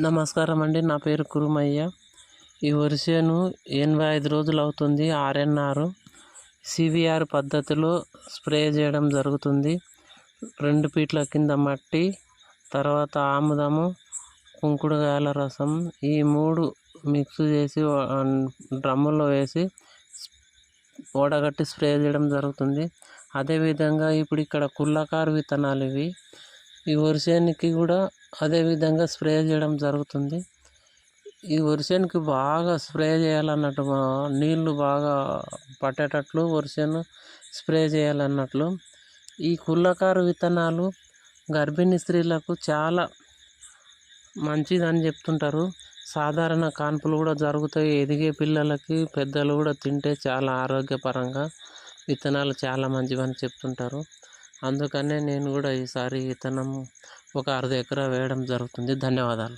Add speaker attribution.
Speaker 1: నమస్కారం అండి. నా పేరు కురుమయ్య. ఈ వరిసేను ఎనభై ఐదు రోజులు అవుతుంది. ఆర్ఎన్ఆర్ సివిఆర్ పద్ధతిలో స్ప్రే చేయడం జరుగుతుంది. రెండు ఫీట్ల కింద మట్టి తర్వాత ఆముదము కుంకుడుగాయల రసం ఈ మూడు మిక్స్ చేసి డ్రమ్ములో వేసి ఓడగట్టి స్ప్రే చేయడం జరుగుతుంది. అదేవిధంగా ఇప్పుడు ఇక్కడ కుల్లకారు విత్తనాలు ఇవి. ఈ వరిసేనికి కూడా అదేవిధంగా స్ప్రే చేయడం జరుగుతుంది. ఈ వరిసేనుకి బాగా స్ప్రే చేయాలన్నట్టు నీళ్ళు బాగా పట్టేటట్లు వరిసేను స్ప్రే చేయాలన్నట్లు. ఈ కుళ్ళకారు విత్తనాలు గర్భిణీ స్త్రీలకు చాలా మంచిదని చెప్తుంటారు. సాధారణ కాన్పులు కూడా జరుగుతాయి. ఎదిగే పిల్లలకి పెద్దలు కూడా తింటే చాలా ఆరోగ్యపరంగా విత్తనాలు చాలా మంచివని చెప్తుంటారు. అందుకనే నేను కూడా ఈసారి విత్తనం ఒక అర్ధ ఎకరా వేయడం జరుగుతుంది. ధన్యవాదాలు.